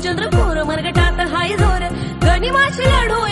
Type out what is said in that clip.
चंद्रपूर भोर मरगटात हाय जोर. गणिमाशी लाडू